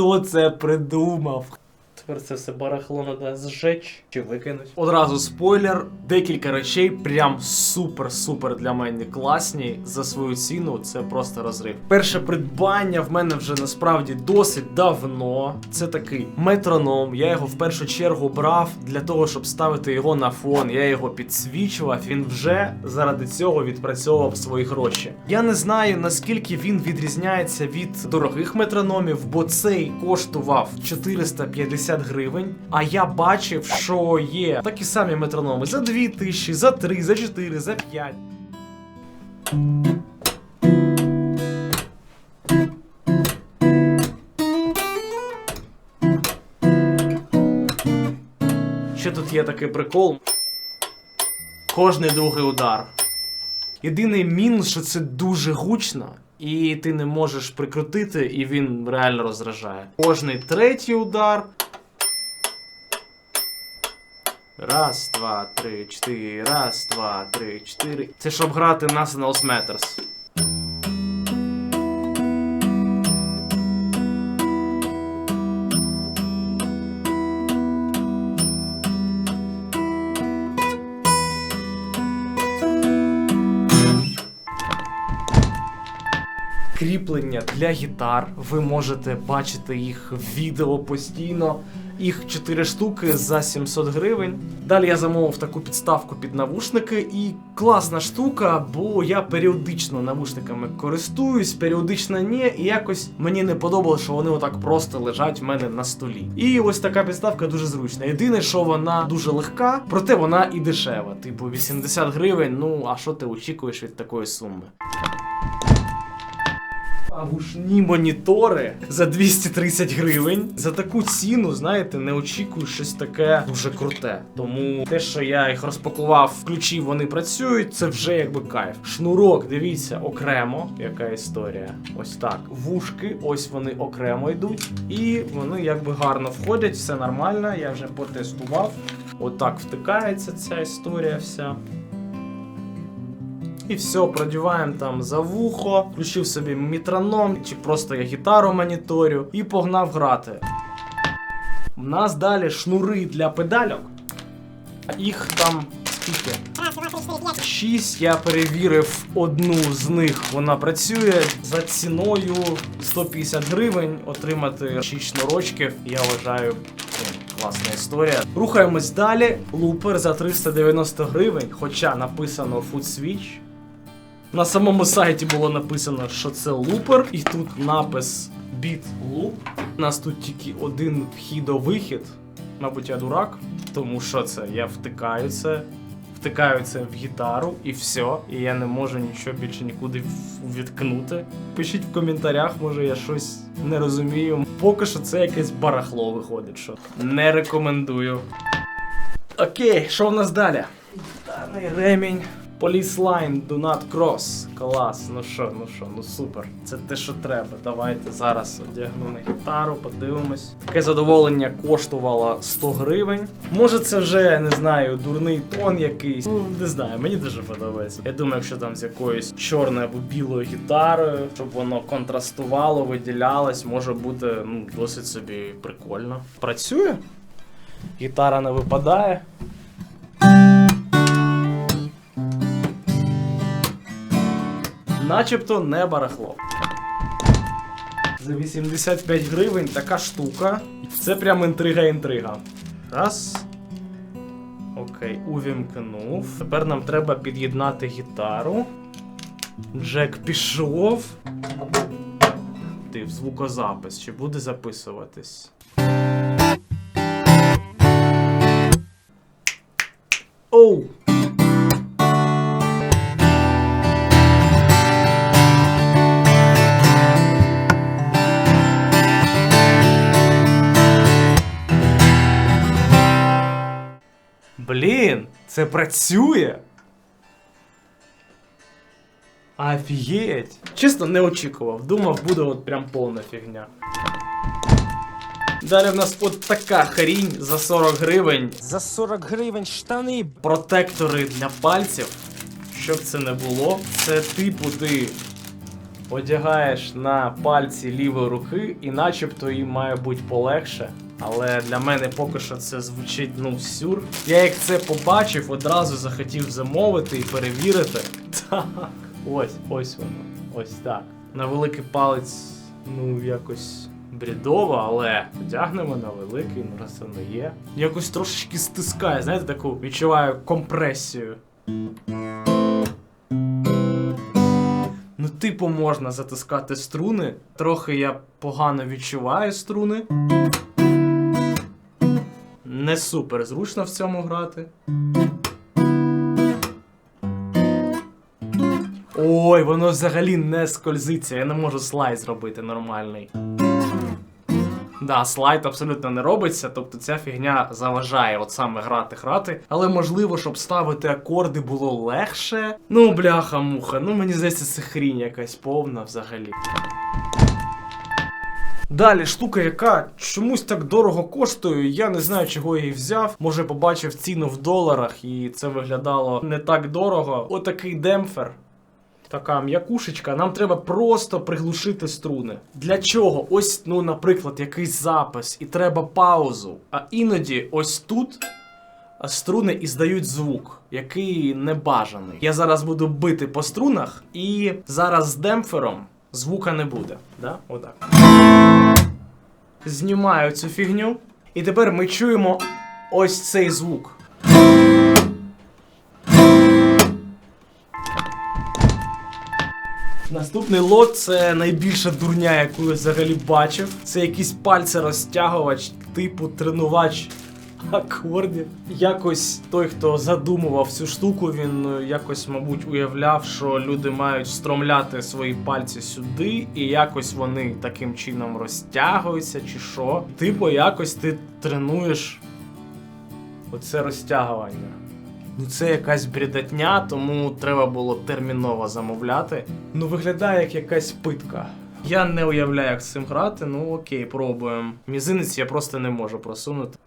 Хто це придумав? Тепер це все барахло треба зжечь чи викинуть. Одразу спойлер, декілька речей прям супер-супер для мене класні. За свою ціну це просто розрив. Перше придбання в мене вже насправді досить давно. Це такий метроном. Я його в першу чергу брав для того, щоб ставити його на фон. Я його підсвічував. Він вже заради цього відпрацьовував свої гроші. Я не знаю наскільки він відрізняється від дорогих метрономів, бо цей коштував 450 гривень. А я бачив, що є такі самі метрономи за 2 тисячі, за 3, за 4, за 5. Ще тут є такий прикол. Кожний другий удар. Єдиний мінус, що це дуже гучно, і ти не можеш прикрутити, і він реально розражає. Кожний третій удар. Раз, два, три, чотири. Раз, два, три, чотири. Це щоб грати Nationals Matters. кріплення для гітар. Ви можете бачити їх в відео постійно. Їх 4 штуки за 700 гривень. Далі я замовив таку підставку під навушники, і класна штука, бо я періодично навушниками користуюсь, періодично ні, і якось мені не подобалося, що вони отак просто лежать в мене на столі. І ось така підставка дуже зручна. Єдине, що вона дуже легка, проте вона і дешева. Типу 80 гривень. Ну а що ти очікуєш від такої суми? А гушні монітори за 230 гривень. За таку ціну, знаєте, не очікую щось таке дуже круте. Тому те, що я їх розпакував, ключі вони працюють, це вже якби кайф. Шнурок, дивіться, окремо. Яка історія? Ось так. Вушки, ось вони окремо йдуть. І вони якби гарно входять, все нормально. Я вже потестував. Отак втикається ця історія вся. І все, продіваємо там за вухо, включив собі метроном, чи просто я гітару моніторю, і погнав грати. У нас далі шнури для педальок. Їх там скільки? Шість. Я перевірив одну з них, вона працює за ціною 150 гривень. Отримати 6 шнурочків, я вважаю. ну, Класна історія. Рухаємось далі. Лупер за 390 гривень, хоча написано Food Switch. На самому сайті було написано, що це лупер, і тут напис Beat Loop. У нас тут тільки один вхід-вихід. Мабуть, я дурак, тому що це я втикаю це, втикаю це в гітару і все. І я не можу нічого більше нікуди відкнути. Пишіть в коментарях, може я щось не розумію. Поки що це якесь барахло виходить, що не рекомендую. Окей, що в нас далі? Гітарний ремінь. Police line, do not cross. Клас, ну що, ну що, ну супер. Це те, що треба. Давайте зараз одягну на гітару, подивимось. Таке задоволення коштувало 100 гривень. Може, це вже не знаю, дурний тон якийсь. Ну, не знаю, мені дуже подобається. Я думаю, якщо там з якоюсь чорною або білою гітарою, щоб воно контрастувало, виділялось, може бути ну, досить собі прикольно. Працює? Гітара не випадає. Начебто не барахло. За 85 гривень така штука. Це прям інтрига-інтрига. Раз. Окей, увімкнув. Тепер нам треба під'єднати гітару. Джек пішов. Ти в звукозапис. Чи буде записуватись? Оу! Це працює. Офігеть. Чесно, не очікував. Думав, буде от прям повна фігня. Далі в нас от така хрінь за 40 гривень. За 40 гривень штани. Протектори для пальців. Щоб це не було. Це типу ти одягаєш на пальці лівої руки, і начебто їм має бути полегше. Але для мене поки що це звучить ну сюр. Я як це побачив, одразу захотів замовити і перевірити. Так, ось, ось воно. Ось так. На великий палець, ну якось брідово, але одягнемо на великий, ну раз воно є. Якось трошечки стискає, знаєте, таку відчуваю компресію. Ну, типу, можна затискати струни. Трохи я погано відчуваю струни. Не супер зручно в цьому грати. Ой, воно взагалі не скользиться. Я не можу слайд зробити нормальний. Да, слайд абсолютно не робиться, тобто ця фігня заважає от саме грати грати. Але можливо, щоб ставити акорди було легше. Ну, бляха-муха, ну мені здається, це хрінь якась повна взагалі. Далі штука, яка чомусь так дорого коштує, я не знаю, чого я її взяв. Може, побачив ціну в доларах, і це виглядало не так дорого. Отакий демпфер. Така м'якушечка, нам треба просто приглушити струни. Для чого? Ось, ну, наприклад, якийсь запис, і треба паузу. А іноді ось тут струни і здають звук, який не бажаний. Я зараз буду бити по струнах, і зараз з демпфером звука не буде. Да? Отак. Знімаю цю фігню, і тепер ми чуємо ось цей звук. Наступний лот це найбільша дурня, яку я взагалі бачив. Це якийсь пальцерозтягувач, типу тренувач акордів. Якось той, хто задумував цю штуку, він е, якось, мабуть, уявляв, що люди мають стромляти свої пальці сюди, і якось вони таким чином розтягуються, чи що. Типу, якось ти тренуєш оце розтягування. Ну це якась бредатня, тому треба було терміново замовляти. Ну виглядає як якась питка. Я не уявляю, як з цим грати, ну окей, пробуємо. Мізинець я просто не можу просунути.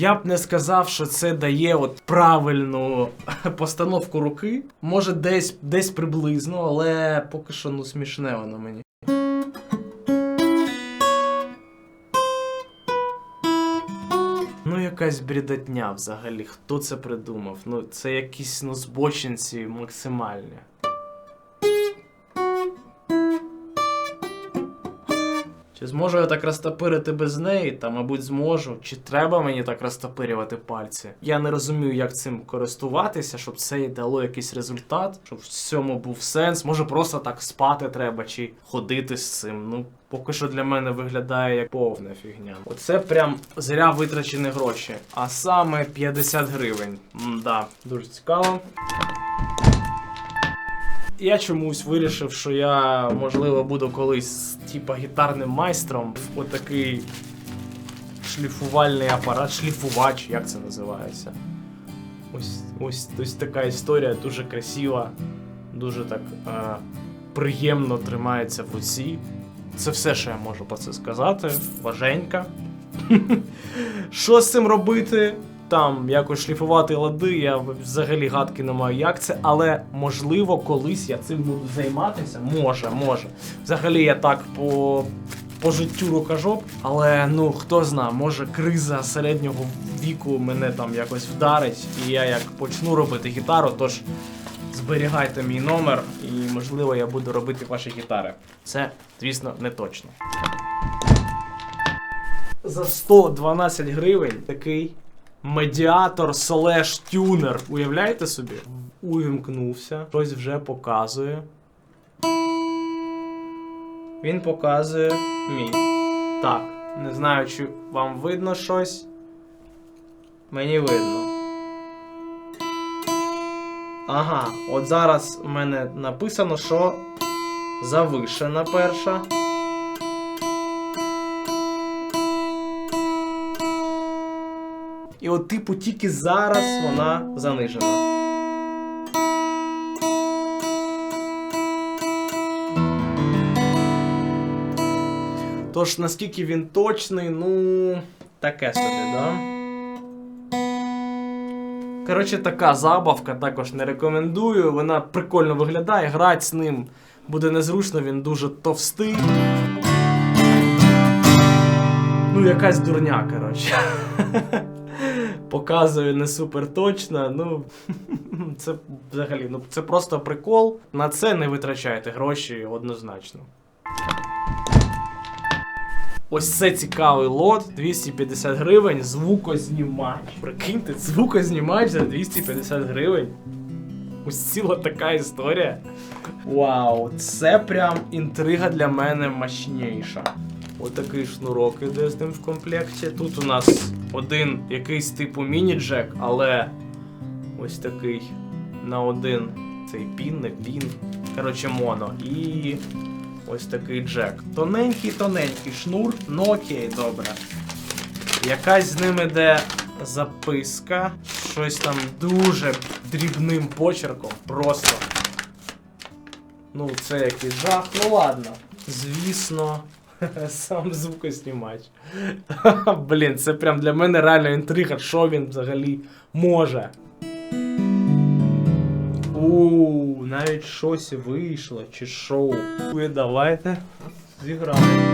Я б не сказав, що це дає от правильну постановку руки. Може, десь десь приблизно, але поки що ну смішне воно мені. Ну, якась бредотня взагалі. Хто це придумав? Ну, це якісь ну, збочинці максимальні. Чи зможу я так розтопирити без неї? Та, мабуть, зможу. Чи треба мені так розтопирювати пальці? Я не розумію, як цим користуватися, щоб це й дало якийсь результат, щоб в цьому був сенс. Може, просто так спати треба, чи ходити з цим. Ну, поки що для мене виглядає як повна фігня. Оце прям зря витрачені гроші. А саме 50 гривень. М-да, дуже цікаво. Я чомусь вирішив, що я, можливо, буду колись типа гітарним майстром. Отакий шліфувальний апарат, шліфувач, як це називається. Ось, ось, ось така історія, дуже красива, дуже так е, приємно тримається в руці. Це все, що я можу про це сказати. Важенька. Що з цим робити? Там якось шліфувати лади, я взагалі гадки не маю, як це, але можливо, колись я цим буду займатися. Може, може. Взагалі я так по, по життю рукожоп, але ну хто зна, може криза середнього віку мене там якось вдарить, і я як почну робити гітару, тож зберігайте мій номер, і можливо я буду робити ваші гітари. Це, звісно, не точно. За 112 гривень такий медіатор слеш тюнер. Уявляєте собі? Увімкнувся, щось вже показує. Він показує мій. Так, не знаю, чи вам видно щось. Мені видно. Ага, от зараз у мене написано, що завишена перша. І от, типу, тільки зараз вона занижена. Тож, наскільки він точний, ну, таке собі, да? Коротше, така забавка також не рекомендую. Вона прикольно виглядає, грати з ним буде незручно, він дуже товстий. Ну, якась дурня, коротше. Показую не супер точно. Ну, це взагалі, ну це просто прикол. На це не витрачайте гроші однозначно. Ось це цікавий лот, 250 гривень, звукознімач. Прикиньте, звукознімач за 250 гривень. Ось ціла така історія. Вау, це прям інтрига для мене мощніша. Отакий шнурок іде з ним в комплекті. Тут у нас один якийсь типу міні-джек, але ось такий на один цей пін, не пін. Коротше, моно. І ось такий джек. Тоненький, тоненький шнур, ну окей, добре. Якась з ним іде записка. Щось там дуже дрібним почерком. Просто. Ну, це якийсь жах. Ну ладно. Звісно, сам звукоснімач. Блін, це прям для мене реально інтрига, що він взагалі може. У, навіть щось вийшло, чи шоу. Ви давайте зіграємо.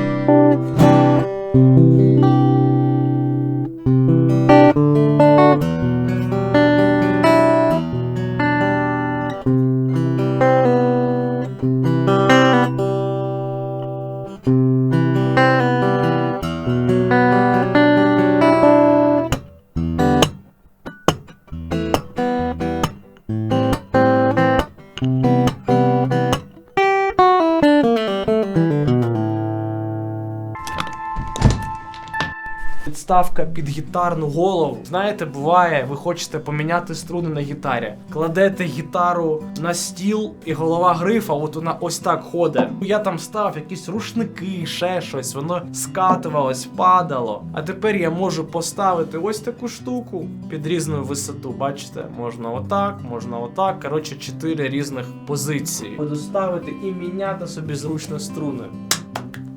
Підставка під гітарну голову. Знаєте, буває, ви хочете поміняти струни на гітарі. Кладете гітару на стіл, і голова грифа, от вона ось так ходить. Я там став якісь рушники, ще щось, воно скатувалось, падало. А тепер я можу поставити ось таку штуку під різну висоту. Бачите, можна отак, можна отак. Коротше, чотири різних позиції. Буду ставити і міняти собі зручно струни.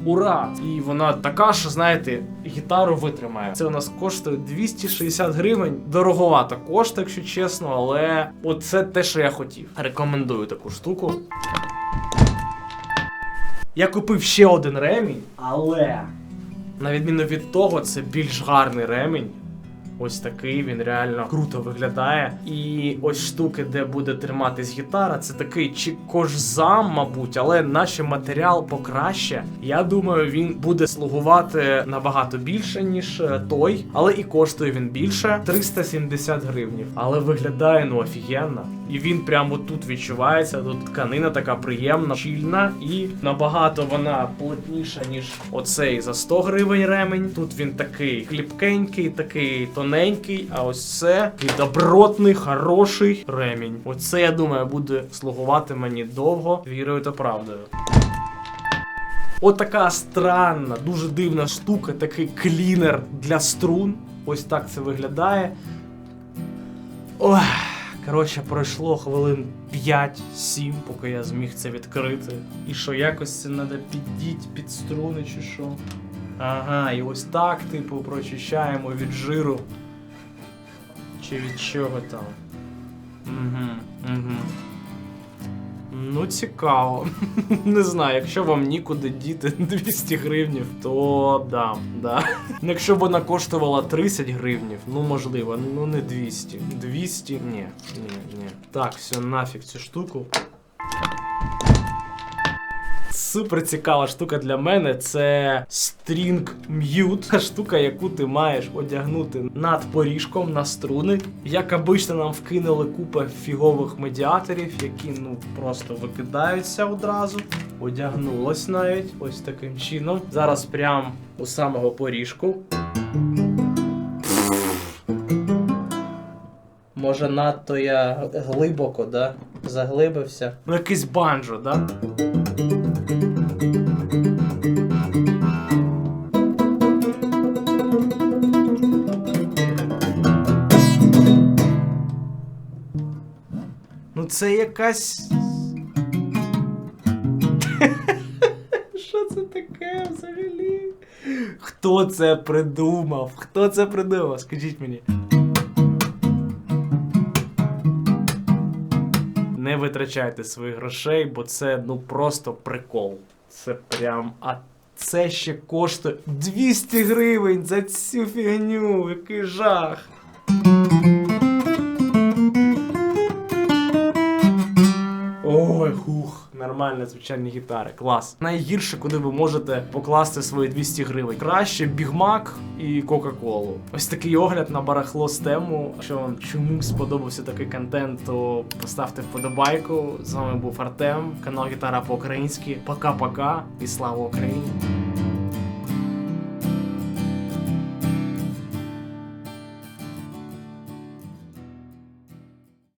Ура! І вона така, що знаєте, гітару витримає. Це у нас коштує 260 гривень. Дороговато коштує, якщо чесно, але оце те, що я хотів. Рекомендую таку штуку. Я купив ще один ремінь, але на відміну від того, це більш гарний ремінь. Ось такий він реально круто виглядає. І ось штуки, де буде триматись гітара, це такий чи кожзам, мабуть, але наче матеріал покраще. Я думаю, він буде слугувати набагато більше, ніж е, той, але і коштує він більше 370 гривнів. Але виглядає ну офігенно. І він прямо тут відчувається. Тут тканина така приємна, щільна і набагато вона плотніша, ніж оцей за 100 гривень ремень. Тут він такий хліпкенький, такий тоненький. А ось це такий добротний, хороший ремінь. Оце я думаю буде слугувати мені довго. Вірою та правдою. От така странна, дуже дивна штука, такий клінер для струн. Ось так це виглядає. Ой. Коротше, пройшло хвилин 5-7, поки я зміг це відкрити. І що, якось це треба піддіть під струни чи що. Ага, і ось так, типу, прочищаємо від жиру. Чи від чого там. Угу, угу. Ну, цікаво. Не знаю, якщо вам нікуди діти 200 гривнів, то да, да. Якщо б вона коштувала 30 гривнів, ну можливо, ну не 200. 200? Ні, ні, ні. Так, все, нафіг цю штуку. Супер цікава штука для мене це String Mute. Штука, яку ти маєш одягнути над поріжком на струни. Як обично, нам вкинули купа фігових медіаторів, які ну просто викидаються одразу. Одягнулось навіть ось таким чином. Зараз прям у самого поріжку. Може, надто я глибоко, да? Заглибився. Ну, якийсь банджо, да? Це якась. Що це таке взагалі? Хто це придумав? Хто це придумав? Скажіть мені. Не витрачайте своїх грошей, бо це ну просто прикол. Це прям. А це ще коштує 200 гривень за цю фігню. Який жах. Ой, хух, нормальна звичайні гітари, клас. Найгірше, куди ви можете покласти свої 200 гривень. Краще бігмак і Кока-Колу. Ось такий огляд на барахло з тему. Якщо вам чомусь сподобався такий контент, то поставте вподобайку. З вами був Артем, канал Гітара по-українськи. Пока-пока і слава Україні!